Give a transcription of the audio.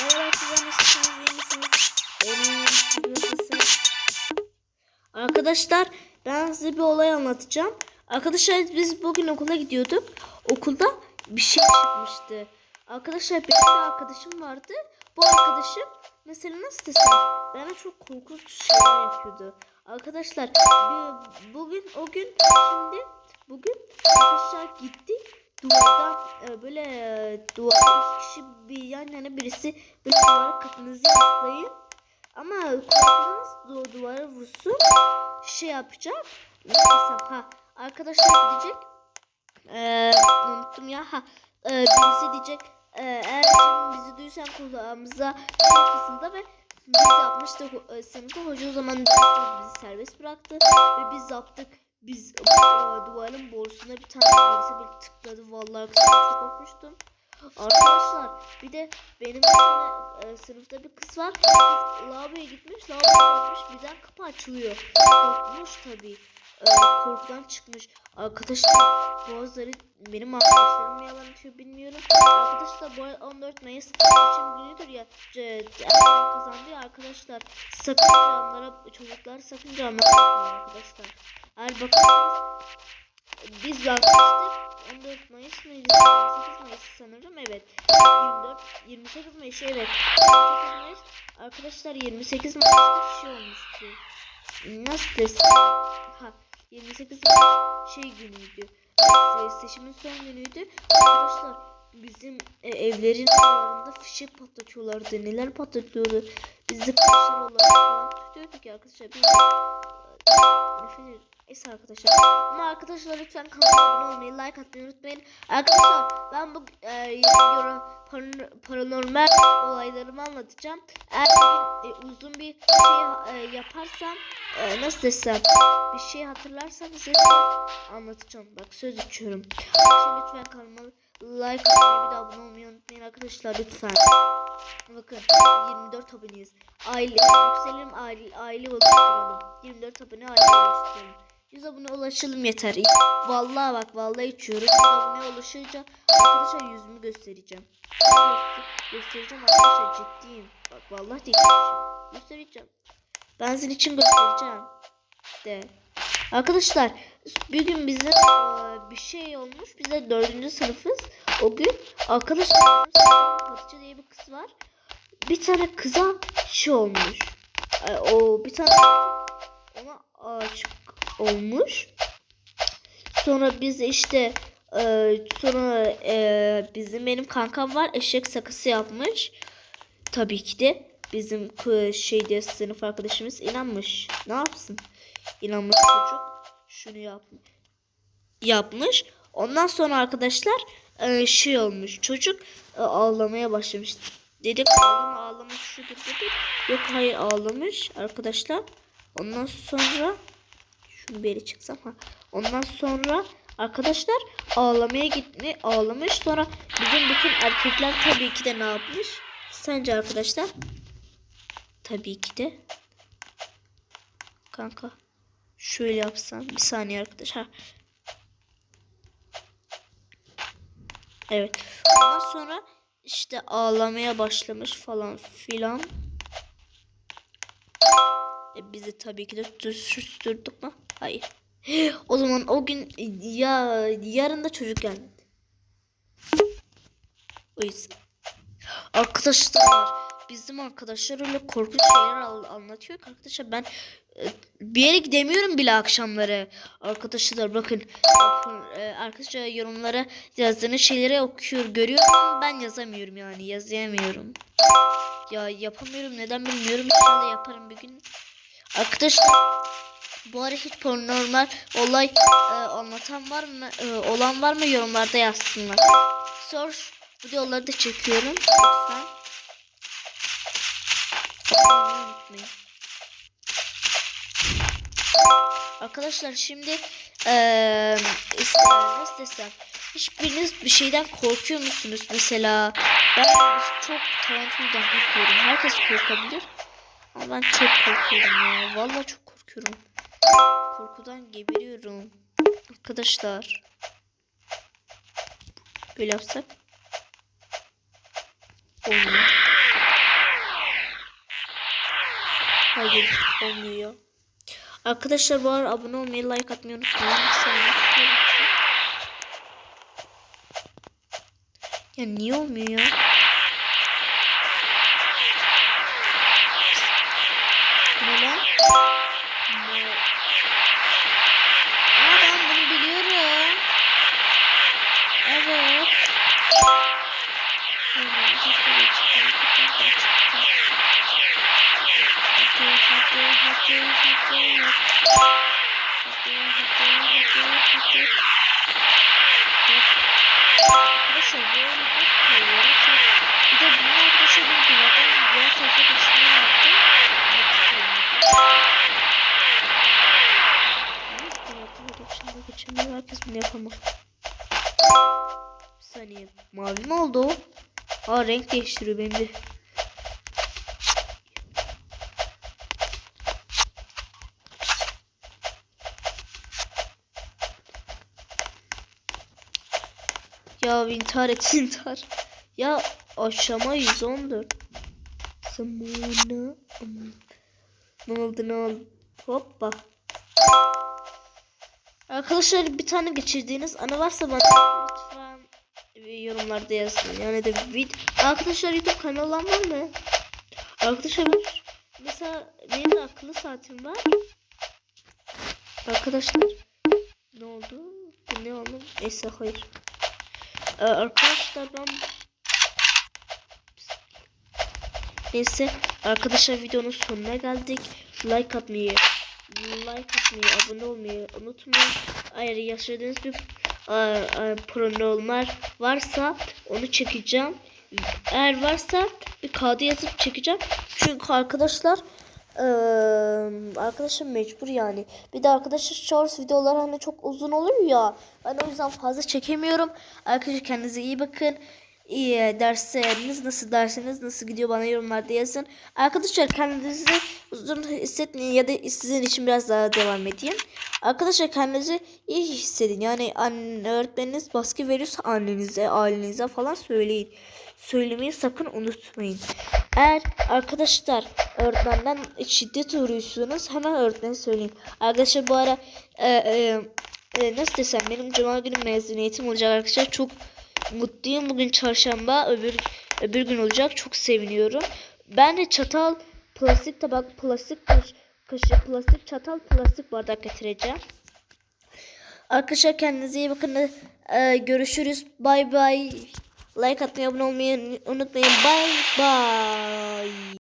Merhaba arkadaşlar nasılsınız iyi misiniz? İyiyim siz? Arkadaşlar ben size bir olay anlatacağım. Arkadaşlar biz bugün okula gidiyorduk. Okulda bir şey çıkmıştı. Arkadaşlar benim bir arkadaşım vardı. Bu arkadaşım mesela nasıl desem bana çok korkunç şeyler yapıyordu. Arkadaşlar bugün o gün şimdi bugün arkadaşlar gittik duvardan e, böyle duvarda üç kişi bir yan yana birisi böyle duvara kafanızı yaslayın. Ama du duvara vursun şey yapacak. Desem ha arkadaşlar gidecek. Ee, unuttum ya ha e, birisi diyecek e, eğer bizi duysan kulağımıza şey fısılda ve biz yapmıştık e, sınıfta hoca o zaman bizi serbest bıraktı ve biz yaptık. Biz e, duvarın borusuna bir tane birisi bir tıkladı vallahi çok korkmuştum. Arkadaşlar bir de benim bir e, sınıfta bir kız var. Kız lavaboya gitmiş, lavaboya bakmış birden kapı açılıyor. Korkmuş tabii. E, korkudan çıkmış. Arkadaşlar boğazları benim arkadaşlarım mı yalan atıyor bilmiyorum. Arkadaşlar bu 14 Mayıs seçim günüdür ya. Erdoğan kazandı ya arkadaşlar. Sakın camlara çocuklar sakın bakmayın arkadaşlar. Eğer bakarsanız biz bakmıştık. 14 Mayıs mıydı? 28 Mayıs sanırım evet. 24 28 Mayıs evet. 28 Mayıs arkadaşlar 28 Mayıs'ta şey olmuştu. Nasıl desem? Ha 28 Mayıs şey günüydü. Seçimin son günüydü. Arkadaşlar bizim e, evlerin aralarında fişek patlatıyorlardı. Neler patlatıyordu. Bizi kaşlar olarak falan tutuyorduk ya arkadaşlar. Biz e, nefret. Neyse arkadaşlar. Ama arkadaşlar lütfen kanalıma abone olmayı, like atmayı unutmayın. Arkadaşlar ben bu e, yorum, paran- paranormal olaylarımı anlatacağım. Eğer bir e, uzun bir şey e, yaparsam e, nasıl desem bir şey hatırlarsam size anlatacağım. Bak söz içiyorum. Şimdi lütfen kanalıma like bir de abone olmayı unutmayın arkadaşlar lütfen. Bakın 24 aboneyiz. Aile yükselelim aile aile oluşturalım. 24 abone aile oluşturalım. 100 abone ulaşalım yeter. Vallahi bak vallahi içiyorum. 100 abone ulaşınca arkadaşlar yüzümü göstereceğim. Göster- göstereceğim arkadaşlar ciddiyim. Bak vallahi değil. Göstereceğim. Ben sizin için göstereceğim. De. Arkadaşlar bir gün bize eee, bir şey olmuş. Biz de dördüncü sınıfız. O gün arkadaşlar Hatice diye bir kız var. Bir tane kıza şey olmuş. Eee, o bir tane ona aşık olmuş. Sonra biz işte eee, sonra bizim benim kankam var eşek sakısı yapmış. Tabii ki de bizim kı- şeyde sınıf arkadaşımız inanmış. Ne yapsın? İnanmış çocuk şunu yapmış. Ondan sonra arkadaşlar eee, şey olmuş. Çocuk eee, ağlamaya başlamış. Dedik ağlama ağlamış şudur budur. Yok hayır ağlamış arkadaşlar. Ondan sonra bir yere çıksam ha. Ondan sonra arkadaşlar ağlamaya gitme ağlamış. Sonra bizim bütün erkekler tabii ki de ne yapmış? Sence arkadaşlar? Tabii ki de kanka şöyle yapsam bir saniye arkadaşlar. Evet. Ondan sonra işte ağlamaya başlamış falan filan. E biz de tabii ki de susturdduk mu? Hayır. O zaman o gün ya yarın da çocuk gelmedi. O yüzden. Arkadaşlar bizim arkadaşlar öyle korkunç şeyler anlatıyor ki arkadaşlar ben e, bir yere gidemiyorum bile akşamları. Arkadaşlar bakın e, arkadaşlar yorumlara yazdığınız şeyleri okuyor görüyorum ben yazamıyorum yani yazamıyorum. Ya yapamıyorum neden bilmiyorum inşallah yaparım bir gün. Arkadaşlar bu ara hiç paranormal olay e, anlatan var mı e, olan var mı yorumlarda yazsınlar. Sor videoları da çekiyorum lütfen. Arkadaşlar şimdi işte nasıl desem hiçbiriniz bir şeyden korkuyor musunuz mesela? Ben çok tarantuldan korkuyorum. Herkes korkabilir. Ama ben çok korkuyorum ya. Vallahi çok korkuyorum. Korkudan geberiyorum. Arkadaşlar. Böyle yapsak. Olmuyor. Hayır olmuyor. Arkadaşlar bu arada abone olmayı, like atmayı unutmayın. Ya niye olmuyor ya? Arkadaşlar bu çok koyuyorum. Bir de bunun arkadaşlar bir duvardan diğer tarafa geçme yaptı. Duvardan geçemiyor. Herkes bunu yapamaz. Bir saniye. Mavi mi oldu o? Aa renk değiştiriyor benim de. Ya intihar et intihar. Ya aşama 114. Zamana. Ne oldu ne oldu? Hoppa. Arkadaşlar bir tane geçirdiğiniz anı varsa bana lütfen yorumlarda yazın. Yani de vid Arkadaşlar YouTube kanalı olan var mı? Arkadaşlar mesela benim de akıllı saatim var. Arkadaşlar ne oldu? Ne oldu? Neyse hayır. Ee, arkadaşlar ben Neyse arkadaşlar videonun sonuna geldik. Like atmayı, like atmayı, abone olmayı unutmayın. Eğer yaşadığınız bir e, e, paranormal varsa onu çekeceğim. Eğer varsa bir kağıda yazıp çekeceğim. Çünkü arkadaşlar e, arkadaşlar mecbur yani. Bir de arkadaşlar shorts videolar hani çok uzun olur ya. Ben o yüzden fazla çekemiyorum. Arkadaşlar kendinize iyi bakın. İyi dersleriniz nasıl dersiniz nasıl gidiyor bana yorumlarda yazın. Arkadaşlar kendinizi uzun hissetmeyin ya da sizin için biraz daha devam edeyim. Arkadaşlar kendinizi iyi hissedin. Yani anne, öğretmeniniz baskı veriyorsa annenize, ailenize falan söyleyin. Söylemeyi sakın unutmayın. Eğer arkadaşlar öğretmenden şiddet uğruyorsunuz hemen öğretmene söyleyin. Arkadaşlar bu ara e, e, e, nasıl desem benim cuma günü mezuniyetim olacak arkadaşlar. Çok mutluyum. Bugün çarşamba öbür öbür gün olacak. Çok seviniyorum. Ben de çatal, plastik tabak, plastik kaş, kaşık, plastik çatal, plastik bardak getireceğim. Arkadaşlar kendinize iyi bakın. Ee, görüşürüz. Bay bay. Like atmayı, abone olmayı unutmayın. Bay bay.